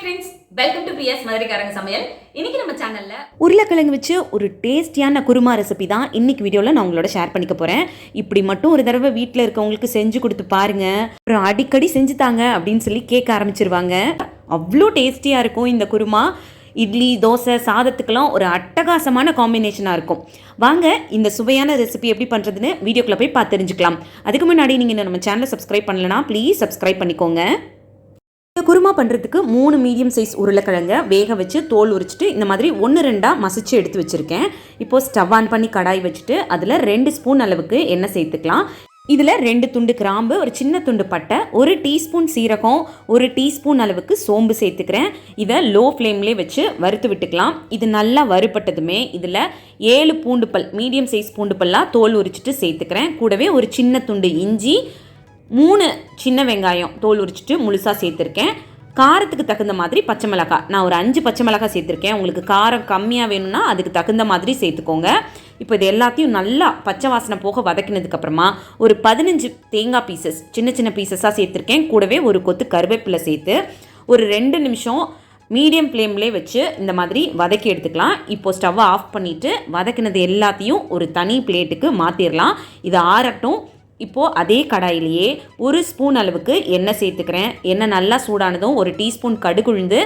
Friends welcome to BS மதுரைக்காரங்க சமையல். இன்னைக்கு நம்ம சேனல்ல உருளைக்கிழங்கு வச்சு ஒரு டேஸ்டியான குருமா ரெசிபி தான் இன்னைக்கு வீடியோவில் நான் உங்களோட ஷேர் பண்ணிக்க போகிறேன் இப்படி மட்டும் ஒரு தடவை வீட்டில் இருக்கவங்களுக்கு செஞ்சு கொடுத்து பாருங்க. அப்புறம் அடிக்கடி செஞ்சு தாங்க அப்படின்னு சொல்லி கேட்க ஆரம்பிச்சிருவாங்க. அவ்வளோ டேஸ்டியாக இருக்கும் இந்த குருமா. இட்லி தோசை சாதத்துக்கெல்லாம் ஒரு அட்டகாசமான காம்பினேஷனாக இருக்கும். வாங்க இந்த சுவையான ரெசிபி எப்படி பண்ணுறதுன்னு வீடியோக்குள்ளே போய் பார்த்து தெரிஞ்சுக்கலாம். அதுக்கு முன்னாடி நீங்கள் நம்ம சேனலை சப்ஸ்கிரைப் பண்ணலனா ப்ளீஸ் சப்ஸ்கிரைப் பண்ணிக்கோங்க. குருமா பண்ணுறதுக்கு மூணு மீடியம் சைஸ் உருளைக்கிழங்க வேக வச்சு தோல் உரிச்சிட்டு இந்த மாதிரி ஒன்று ரெண்டாக மசிச்சு எடுத்து வச்சுருக்கேன். இப்போது ஸ்டவ் ஆன் பண்ணி கடாய் வச்சுட்டு அதில் ரெண்டு ஸ்பூன் அளவுக்கு எண்ணெய் சேர்த்துக்கலாம். இதில் ரெண்டு துண்டு கிராம்பு ஒரு சின்ன துண்டு பட்டை ஒரு டீஸ்பூன் சீரகம் ஒரு டீஸ்பூன் அளவுக்கு சோம்பு சேர்த்துக்கிறேன். இதை லோ ஃப்ளேம்லேயே வச்சு வறுத்து விட்டுக்கலாம். இது நல்லா வறுபட்டதுமே இதில் ஏழு பூண்டு பல் மீடியம் சைஸ் பூண்டு பல்லாக தோல் உரிச்சிட்டு சேர்த்துக்கிறேன். கூடவே ஒரு சின்ன துண்டு இஞ்சி மூணு சின்ன வெங்காயம் தோல் உரிச்சிட்டு முழுசாக சேர்த்துருக்கேன். காரத்துக்கு தகுந்த மாதிரி பச்சை மிளகாய் நான் ஒரு அஞ்சு பச்சை மிளகாய் சேர்த்துருக்கேன். உங்களுக்கு காரம் கம்மியாக வேணும்னா அதுக்கு தகுந்த மாதிரி சேர்த்துக்கோங்க. இப்போ இது எல்லாத்தையும் நல்லா பச்சை வாசனை போக வதக்கினதுக்கப்புறமா ஒரு பதினஞ்சு தேங்காய் பீசஸ் சின்ன சின்ன பீசஸாக சேர்த்துருக்கேன். கூடவே ஒரு கொத்து கருவேப்பிலை சேர்த்து ஒரு ரெண்டு நிமிஷம் மீடியம் ஃப்ளேம்லேயே வச்சு இந்த மாதிரி வதக்கி எடுத்துக்கலாம். இப்போ ஸ்டவ்வை ஆஃப் பண்ணிவிட்டு வதக்கினது எல்லாத்தையும் ஒரு தனி பிளேட்டுக்கு மாற்றிடலாம் இது ஆறட்டும். இப்போது அதே கடாயிலேயே ஒரு ஸ்பூன் அளவுக்கு எண்ணெய் சேர்த்துக்கிறேன். எண்ணெய் நல்லா சூடானதும் ஒரு டீஸ்பூன் கடுகுழுந்து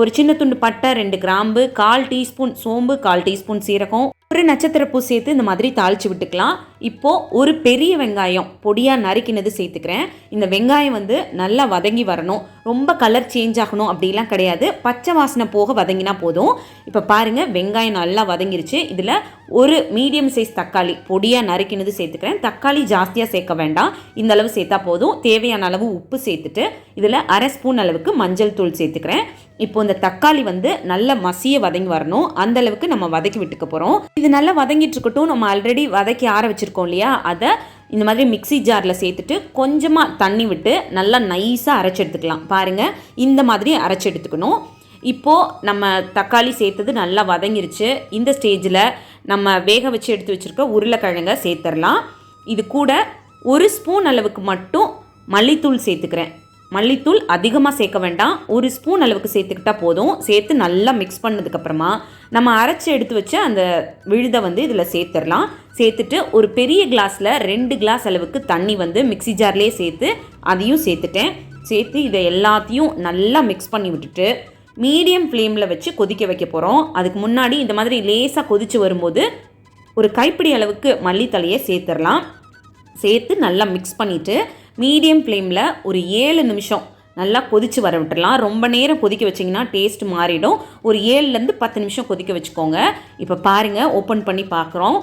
ஒரு சின்ன துண்டு பட்டை ரெண்டு கிராம்பு கால் டீஸ்பூன் சோம்பு கால் டீஸ்பூன் சீரகம் ஒரு நட்சத்திர பூ சேர்த்து இந்த மாதிரி தாளித்து விட்டுக்கலாம். இப்போது ஒரு பெரிய வெங்காயம் பொடியாக நறுக்கினது சேர்த்துக்கிறேன். இந்த வெங்காயம் வந்து நல்லா வதங்கி வரணும். ரொம்ப கலர் சேஞ்ச் ஆகணும் அப்படிலாம் கிடையாது. பச்சை வாசனை போக வதங்கினா போதும். இப்போ பாருங்கள் வெங்காயம் நல்லா வதங்கிருச்சு. இதில் ஒரு மீடியம் சைஸ் தக்காளி பொடியாக நறுக்கினது சேர்த்துக்கிறேன். தக்காளி ஜாஸ்தியாக சேர்க்க வேண்டாம். இந்த அளவு சேர்த்தா போதும். தேவையான அளவு உப்பு சேர்த்துட்டு இதில் அரை ஸ்பூன் அளவுக்கு மஞ்சள் தூள் சேர்த்துக்கிறேன். இப்போ இந்த தக்காளி வந்து நல்ல மசிய வதங்கி வரணும். அந்த அளவுக்கு நம்ம வதக்கி விட்டுக்க போகிறோம் இது நல்லா வதங்கிட்டு இருக்கட்டும். நம்ம ஆல்ரெடி வதக்கி ஆற வச்சுருக்கோம் இல்லையா? அதை இந்த மாதிரி மிக்ஸி ஜாரில் சேர்த்துட்டு கொஞ்சமாக தண்ணி விட்டு நல்லா நைஸாக அரைச்சி எடுத்துக்கலாம். பாருங்கள் இந்த மாதிரி அரைச்சி எடுத்துக்கணும். இப்போது நம்ம தக்காளி சேர்த்தது நல்லா வதங்கிருச்சு. இந்த ஸ்டேஜில் நம்ம வேக வச்சு எடுத்து வச்சுருக்க உருளைக்கிழங்க சேர்த்துடலாம் இது கூட ஒரு ஸ்பூன் அளவுக்கு மட்டும் மல்லித்தூள் சேர்த்துக்கிறேன். மல்லித்தூள் அதிகமாக சேர்க்க வேண்டாம். ஒரு ஸ்பூன் அளவுக்கு சேர்த்துக்கிட்டா போதும். சேர்த்து நல்லா மிக்ஸ் பண்ணதுக்கப்புறமா நம்ம அரைச்சி எடுத்து வச்ச அந்த விழுதை வந்து இதில் சேர்த்துடலாம். சேர்த்துட்டு ஒரு பெரிய கிளாஸில் ரெண்டு கிளாஸ் அளவுக்கு தண்ணி வந்து மிக்ஸி ஜார்லேயே சேர்த்து அதையும் சேர்த்துட்டேன். சேர்த்து இதை எல்லாத்தையும் நல்லா மிக்ஸ் பண்ணி விட்டுட்டு மீடியம் ஃப்ளேமில் வச்சு கொதிக்க வைக்க போகிறோம் அதுக்கு முன்னாடி இந்த மாதிரி லேசாக கொதித்து வரும்போது ஒரு கைப்பிடி அளவுக்கு மல்லித்தலையை சேர்த்துடலாம். சேர்த்து நல்லா மிக்ஸ் பண்ணிவிட்டு மீடியம் ஃப்ளேமில் ஒரு ஏழு நிமிஷம் நல்லா கொதித்து வர விட்டுடலாம் ரொம்ப நேரம் கொதிக்க வச்சிங்கன்னா டேஸ்ட் மாறிடும். ஒரு ஏழுலேருந்து பத்து நிமிஷம் கொதிக்க வச்சுக்கோங்க. இப்போ பாருங்கள் ஓப்பன் பண்ணி பார்க்குறோம்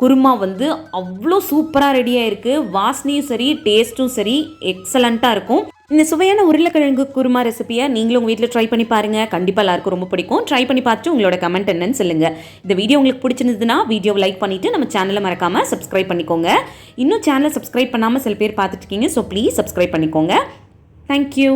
குருமா வந்து அவ்வளோ சூப்பராக ரெடியாக இருக்குது வாசனையும் சரி டேஸ்ட்டும் சரி எக்ஸலண்ட்டாக இருக்கும். இந்த சுவையான உருளைக்கிழங்கு குருமா ரெசிபியை நீங்களும் உங்கள் வீட்டில் ட்ரை பண்ணி பாருங்கள் கண்டிப்பாக எல்லாருக்கும் ரொம்ப பிடிக்கும். ட்ரை பண்ணி பார்த்துட்டு உங்களோட கமெண்ட் என்னன்னு சொல்லுங்கள் இந்த வீடியோ உங்களுக்கு பிடிச்சிருந்ததுன்னா வீடியோவை லைக் பண்ணிவிட்டு நம்ம சேனலை மறக்காமல் சப்ஸ்கிரைப் பண்ணிக்கோங்க. இன்னும் சேனலை சப்ஸ்கிரைப் பண்ணாமல் சில பேர் பார்த்துட்டு இருக்கீங்க ஸோ ப்ளீஸ் சப்ஸ்கிரைப் பண்ணிக்கோங்க. Thank you